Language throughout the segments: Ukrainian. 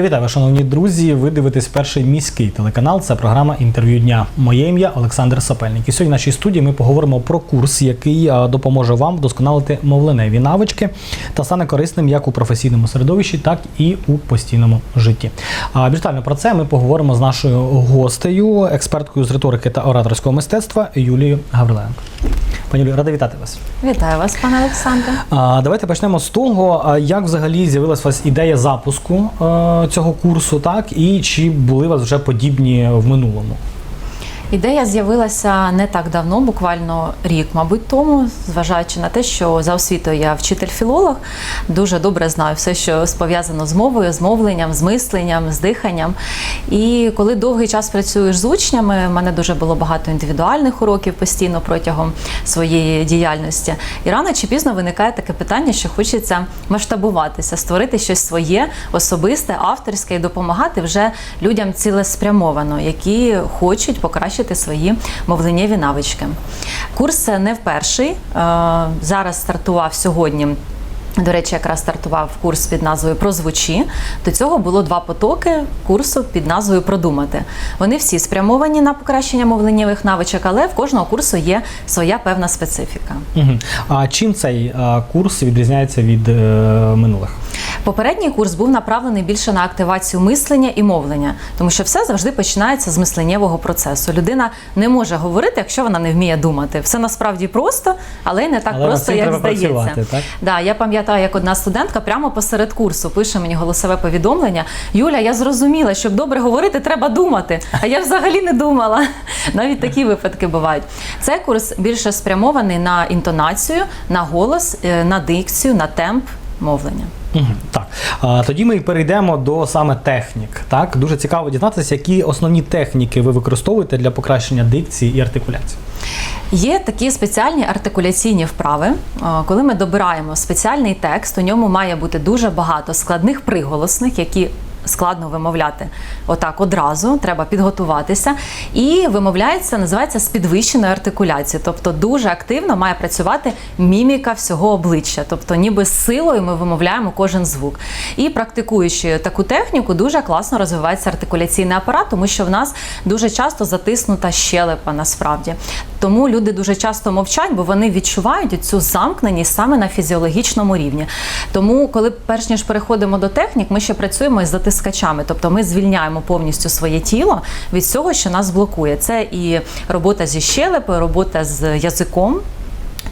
Я вітаю, вас, шановні друзі. Ви дивитесь перший міський телеканал. Це програма інтерв'ю дня. Моє ім'я Олександр Сапельник. І сьогодні в нашій студії ми поговоримо про курс, який допоможе вам вдосконалити мовленеві навички та стане корисним як у професійному середовищі, так і у постійному житті. А більш детально про це ми поговоримо з нашою гостею, експерткою з риторики та ораторського мистецтва Юлією Гавриленко. Пані Юлію, рада вітати вас. Вітаю вас, пане Олександре. Давайте почнемо з того, як взагалі з'явилась у вас ідея запуску е, цього курсу, так і чи були у вас вже подібні в минулому? Ідея з'явилася не так давно, буквально рік, мабуть, тому, зважаючи на те, що за освітою я вчитель-філолог, дуже добре знаю все, що пов'язано з мовою, з мовленням, з мисленням, з диханням. І коли довгий час працюєш з учнями, в мене дуже було багато індивідуальних уроків постійно протягом своєї діяльності. І рано чи пізно виникає таке питання, що хочеться масштабуватися, створити щось своє, особисте, авторське і допомагати вже людям цілеспрямовано, які хочуть покращити свої мовленнєві навички. Курс не вперший. Е, Зараз стартував сьогодні. До речі, якраз стартував курс під назвою Прозвучі. До цього було два потоки курсу під назвою Продумати. Вони всі спрямовані на покращення мовленнєвих навичок, але в кожного курсу є своя певна специфіка. А чим цей е, курс відрізняється від е, минулих? Попередній курс був направлений більше на активацію мислення і мовлення, тому що все завжди починається з мисленнєвого процесу. Людина не може говорити, якщо вона не вміє думати. Все насправді просто, але й не так Але просто, як здається. так? Да, я пам'ятаю, як одна студентка прямо посеред курсу пише мені голосове повідомлення: Юля, я зрозуміла, щоб добре говорити, треба думати. А я взагалі не думала. Навіть такі випадки бувають. Цей курс більше спрямований на інтонацію, на голос, е, на дикцію, на темп мовлення. Угу. Так, а, тоді ми перейдемо до саме технік. Так, дуже цікаво дізнатися, які основні техніки ви використовуєте для покращення дикції і артикуляції. Є такі спеціальні артикуляційні вправи. Коли ми добираємо спеціальний текст, у ньому має бути дуже багато складних приголосних, які складно вимовляти отак одразу, треба підготуватися. І вимовляється, називається з підвищеною артикуляцією. Тобто дуже активно має працювати міміка всього обличчя. Тобто, ніби з силою ми вимовляємо кожен звук. І практикуючи таку техніку, дуже класно розвивається артикуляційний апарат, тому що в нас дуже часто затиснута щелепа насправді. Тому люди дуже часто мовчать, бо вони відчувають цю замкненість саме на фізіологічному рівні. Тому, коли перш ніж переходимо до технік, ми ще працюємо із затискачами, тобто ми звільняємо повністю своє тіло від всього, що нас блокує. Це і робота зі щелепою, робота з язиком.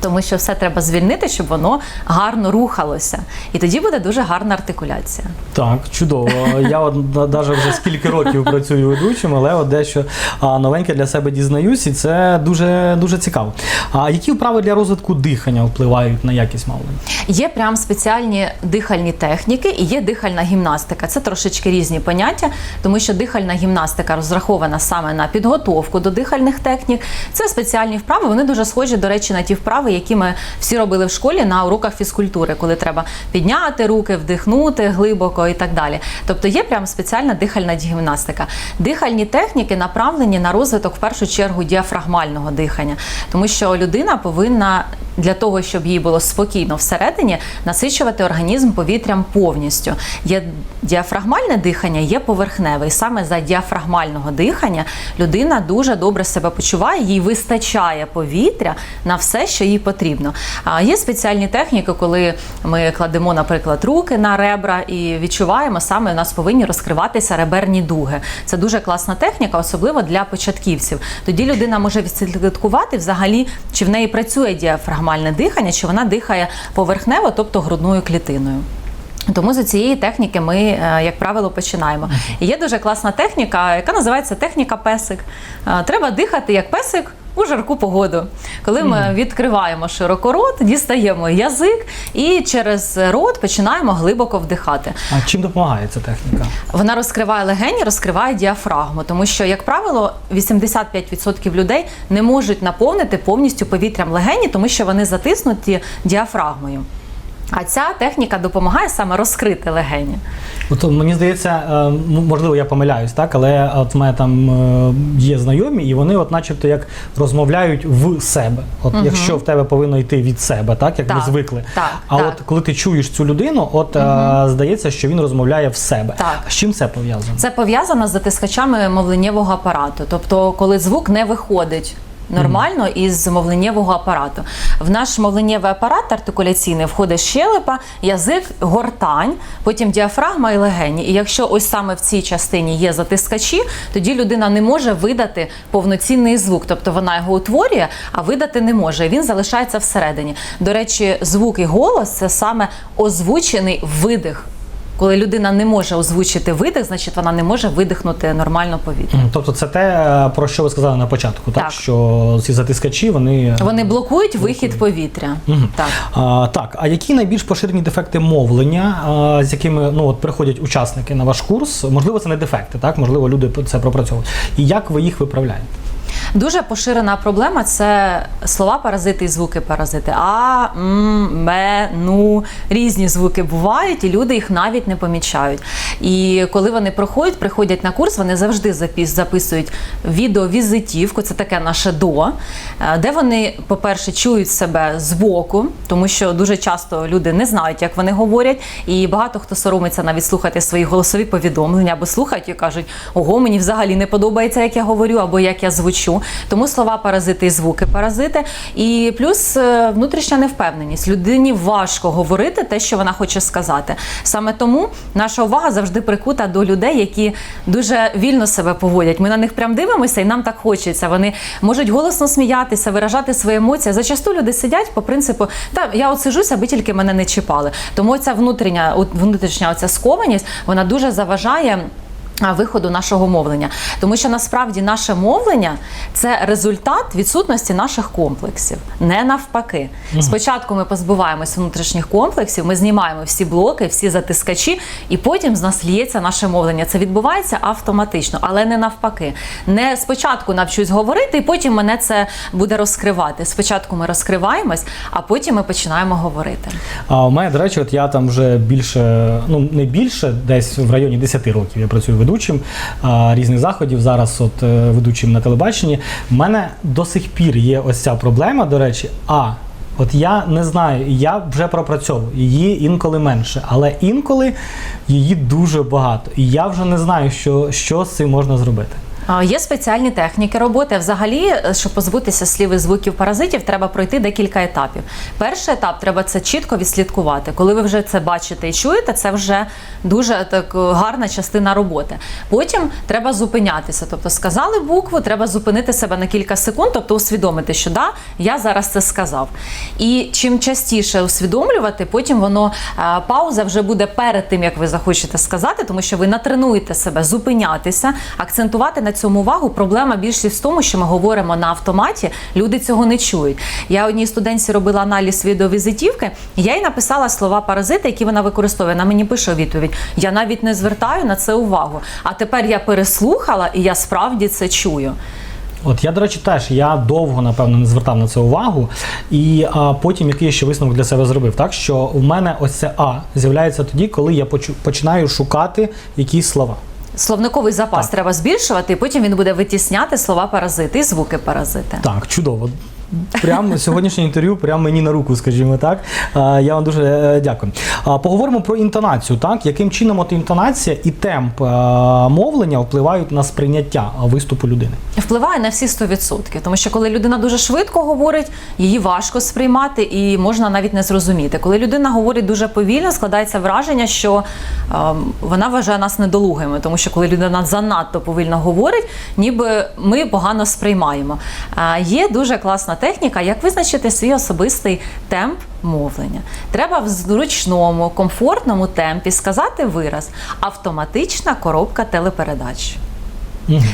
Тому що все треба звільнити, щоб воно гарно рухалося, і тоді буде дуже гарна артикуляція. Так, чудово. Я от навіть вже скільки років працюю ведучим, але от дещо новеньке для себе дізнаюсь, і це дуже дуже цікаво. А які вправи для розвитку дихання впливають на якість мовлення? Є прям спеціальні дихальні техніки і є дихальна гімнастика. Це трошечки різні поняття, тому що дихальна гімнастика розрахована саме на підготовку до дихальних технік. Це спеціальні вправи. Вони дуже схожі, до речі, на ті вправи, які ми всі робили в школі на уроках фізкультури, коли треба підняти руки, вдихнути глибоко і так далі. Тобто є прям спеціальна дихальна гімнастика. Дихальні техніки направлені на розвиток в першу чергу діафрагмального дихання, тому що людина повинна для того, щоб їй було спокійно всередині, насичувати організм повітрям повністю. Є діафрагмальне дихання, є поверхневе. І саме за діафрагмального дихання людина дуже добре себе почуває, їй вистачає повітря на все, що їй потрібно. А є спеціальні техніки, коли ми кладемо, наприклад, руки на ребра і відчуваємо саме у нас повинні розкриватися реберні дуги. Це дуже класна техніка, особливо для початківців. Тоді людина може відслідкувати взагалі, чи в неї працює діафрагмальне дихання, чи вона дихає поверхнево, тобто грудною клітиною. Тому з цієї техніки ми, е, як правило, починаємо. І є дуже класна техніка, яка називається техніка песик. Е, Треба дихати як песик. У жарку погоду, коли ми відкриваємо широко рот, дістаємо язик і через рот починаємо глибоко вдихати. А чим допомагає ця техніка? Вона розкриває легені, розкриває діафрагму, тому що, як правило, 85% людей не можуть наповнити повністю повітрям легені, тому що вони затиснуті діафрагмою. А ця техніка допомагає саме розкрити легені. От мені здається, е, можливо, я помиляюсь, так, але от в мене там е, є знайомі, і вони, от, начебто, як розмовляють в себе. От якщо в тебе повинно йти від себе, так як ми звикли. так, а так. от коли ти чуєш цю людину, от е, здається, що він розмовляє в себе. Так. З чим це пов'язано? Це пов'язано з затискачами мовленнєвого апарату, тобто коли звук не виходить. Нормально із мовленнєвого апарату. В наш мовленнєвий апарат артикуляційний входить щелепа, язик, гортань, потім діафрагма і легені. І якщо ось саме в цій частині є затискачі, тоді людина не може видати повноцінний звук, тобто вона його утворює, а видати не може. Він залишається всередині. До речі, звук і голос це саме озвучений видих. Коли людина не може озвучити видих, значить вона не може видихнути нормально повітря. Тобто це те, е, про що ви сказали на початку, так? Так. що ці затискачі вони. Вони блокують вихід повітря. Так. А, так, а які найбільш поширені дефекти мовлення, а, з якими ну от приходять учасники на ваш курс? Можливо, це не дефекти, так можливо, люди це пропрацьовують. І як ви їх виправляєте? Дуже поширена проблема це слова паразити і звуки паразити. А, м, ме, ну різні звуки бувають, і люди їх навіть не помічають. І коли вони проходять, приходять на курс, вони завжди запис- записують відеовізитівку, це таке наше до, е, де вони, по-перше, чують себе збоку, тому що дуже часто люди не знають, як вони говорять, і багато хто соромиться навіть слухати свої голосові повідомлення або слухають і кажуть, ого, мені взагалі не подобається, як я говорю, або як я звучу. Тому слова паразити і звуки паразити. І плюс е, внутрішня невпевненість. Людині важко говорити те, що вона хоче сказати. Саме тому наша увага завжди прикута до людей, які дуже вільно себе поводять. Ми на них прям дивимося, і нам так хочеться. Вони можуть голосно сміятися, виражати свої емоції. Зачасту люди сидять по принципу, та я от сижусь, аби тільки мене не чіпали. Тому ця внутрішня, внутрішня оця скованість, вона дуже заважає. Виходу нашого мовлення, тому що насправді наше мовлення це результат відсутності наших комплексів, не навпаки. Спочатку ми позбуваємось внутрішніх комплексів, ми знімаємо всі блоки, всі затискачі, і потім з нас ліється наше мовлення. Це відбувається автоматично, але не навпаки. Не спочатку навчусь говорити, і потім мене це буде розкривати. Спочатку ми розкриваємось, а потім ми починаємо говорити. А у мене, до речі, от я там вже більше, ну не більше, десь в районі 10 років я працюю ведучим різних заходів. Зараз от е, ведучим на телебаченні. У мене до сих пір є ось ця проблема, до речі, а. От я не знаю, я вже пропрацьовую її інколи менше, але інколи її дуже багато. І я вже не знаю, що, що з цим можна зробити. Є спеціальні техніки роботи. Взагалі, е, щоб позбутися слів і звуків паразитів, треба пройти декілька етапів. Перший етап треба це чітко відслідкувати. Коли ви вже це бачите і чуєте, це вже дуже так е, гарна частина роботи. Потім треба зупинятися. Тобто сказали букву, треба зупинити себе на кілька секунд, тобто усвідомити, що да, я зараз це сказав. І чим частіше усвідомлювати, потім воно е, пауза вже буде перед тим, як ви захочете сказати, тому що ви натренуєте себе зупинятися, акцентувати на цьому увагу. Проблема більшість в тому, що ми говоримо на автоматі, люди цього не чують. Я одній студентці робила аналіз відеовізитівки, я їй написала слова паразити, які вона використовує. Вона мені пише відповідь: я навіть не звертаю на це увагу. А тепер я переслухала і я справді це чую. От я, до речі, теж я довго, напевно, не звертав на це увагу. І а, потім який ще висновок для себе зробив, так що у мене ось це А з'являється тоді, коли я почу- починаю шукати якісь слова. Словниковий запас Так. треба збільшувати, і потім він буде витісняти слова паразити і звуки паразити. Так, чудово. Прямо сьогоднішнє інтерв'ю, прямо мені на руку, скажімо так. Я вам дуже е, дякую. Поговоримо про інтонацію. Так, яким чином от інтонація і темп е, мовлення впливають на сприйняття виступу людини? Впливає на всі 100%, тому що коли людина дуже швидко говорить, її важко сприймати і можна навіть не зрозуміти. Коли людина говорить дуже повільно, складається враження, що ем, вона вважає нас недолугими, тому що коли людина занадто повільно говорить, ніби ми погано сприймаємо. А є дуже класна техніка, як визначити свій особистий темп мовлення. Треба в зручному, комфортному темпі сказати вираз автоматична коробка телепередач.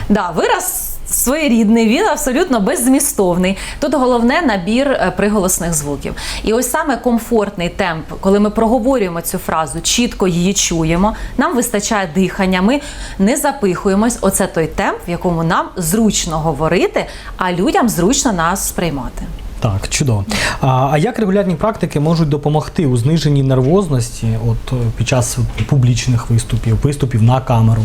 Да, вираз своєрідний, він абсолютно беззмістовний. Тут головне набір е, приголосних звуків. І ось саме комфортний темп, коли ми проговорюємо цю фразу, чітко її чуємо, нам вистачає дихання, ми не запихуємось. Оце той темп, в якому нам зручно говорити, а людям зручно нас сприймати. Так, чудово. А, а як регулярні практики можуть допомогти у зниженні нервозності от е, під час публічних виступів, виступів на камеру?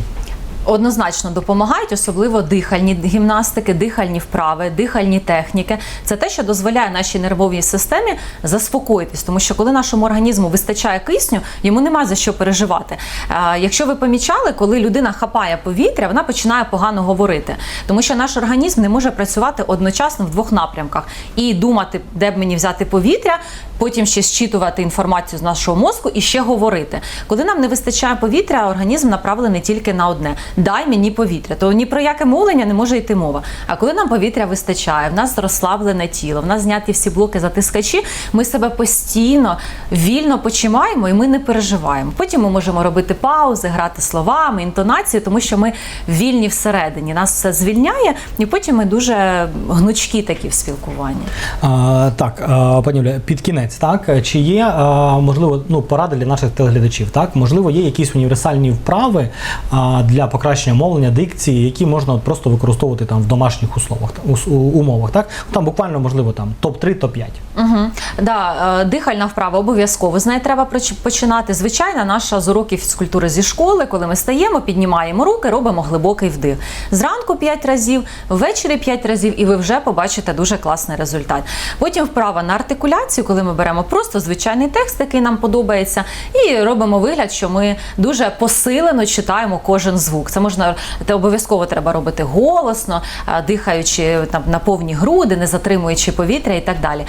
Однозначно допомагають, особливо дихальні гімнастики, дихальні вправи, дихальні техніки. Це те, що дозволяє нашій нервовій системі заспокоїтись, тому що коли нашому організму вистачає кисню, йому нема за що переживати. Якщо ви помічали, коли людина хапає повітря, вона починає погано говорити, тому що наш організм не може працювати одночасно в двох напрямках і думати, де б мені взяти повітря, потім ще зчитувати інформацію з нашого мозку і ще говорити. Коли нам не вистачає повітря, організм направлений тільки на одне: дай мені повітря. То ні про яке мовлення не може йти мова. А коли нам повітря вистачає, в нас розслаблене тіло, в нас зняті всі блоки затискачі, ми себе постійно вільно почимаємо і ми не переживаємо. Потім ми можемо робити паузи, грати словами, інтонацією, тому що ми вільні всередині. Нас все звільняє, і потім ми дуже гнучкі такі в спілкуванні. А, так, пані Оля, під кінець, так чи є можливо ну поради для наших телеглядачів? Так, можливо, є якісь універсальні вправи для покращення мовлення, дикції, які можна от просто використовувати там в домашніх условах, ус- умовах. Так, там буквально можливо там топ 3 топ 5 Угу. Да, е, дихальна вправа обов'язково. З неї треба починати. Звичайна наша з уроків фізкультури зі школи, коли ми стаємо, піднімаємо руки, робимо глибокий вдих. Зранку 5 разів, ввечері 5 разів, і ви вже побачите дуже класний результат. Потім вправа на артикуляцію, коли ми беремо просто звичайний текст, який нам подобається, і робимо вигляд, що ми дуже посилено читаємо кожен звук. Це можна це обов'язково треба робити голосно, дихаючи там на повні груди, не затримуючи повітря і так далі.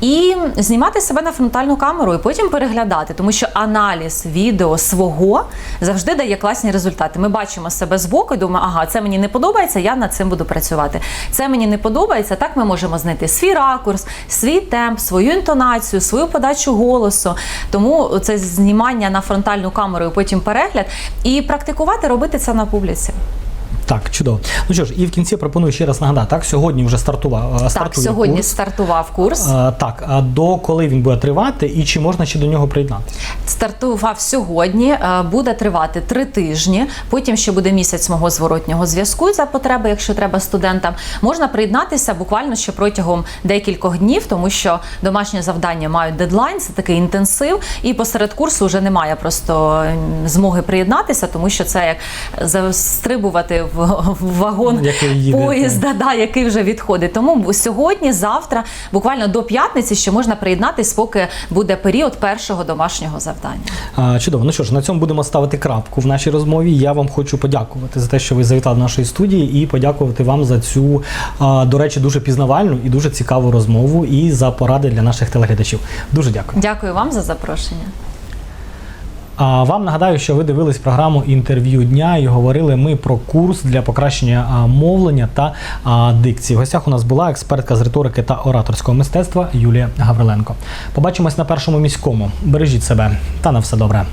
І знімати себе на фронтальну камеру і потім переглядати, тому що аналіз відео свого завжди дає класні результати. Ми бачимо себе збоку і думаємо, ага, це мені не подобається, я над цим буду працювати. Це мені не подобається. Так ми можемо знайти свій ракурс, свій темп, свою інтонацію, свою подачу голосу. Тому це знімання на фронтальну камеру і потім перегляд, і практикувати робити це на la. Так, чудово. Ну що ж, і в кінці пропоную ще раз нагадати, так, сьогодні вже стартував. Так, стартує сьогодні курс. стартував курс. А, так, а до коли він буде тривати і чи можна ще до нього приєднатися? Стартував сьогодні, е, буде тривати три тижні. Потім ще буде місяць мого зворотнього зв'язку за потреби, якщо треба студентам. Можна приєднатися буквально ще протягом декількох днів, тому що домашні завдання мають дедлайн, це такий інтенсив. І посеред курсу вже немає просто змоги приєднатися, тому що це як застрибувати в, вагон Який їде, поїзда, да, який вже відходить. Тому сьогодні, завтра, буквально до п'ятниці, ще можна приєднатись, поки буде період першого домашнього завдання. А, чудово. Ну що ж, на цьому будемо ставити крапку в нашій розмові. Я вам хочу подякувати за те, що ви завітали до нашої студії, і подякувати вам за цю, а, до речі, дуже пізнавальну і дуже цікаву розмову і за поради для наших телеглядачів. Дуже дякую. Дякую вам за запрошення. А вам нагадаю, що ви дивились програму інтерв'ю дня і говорили ми про курс для покращення мовлення та дикції. В гостях у нас була експертка з риторики та ораторського мистецтва Юлія Гавриленко. Побачимось на першому міському. Бережіть себе та на все добре.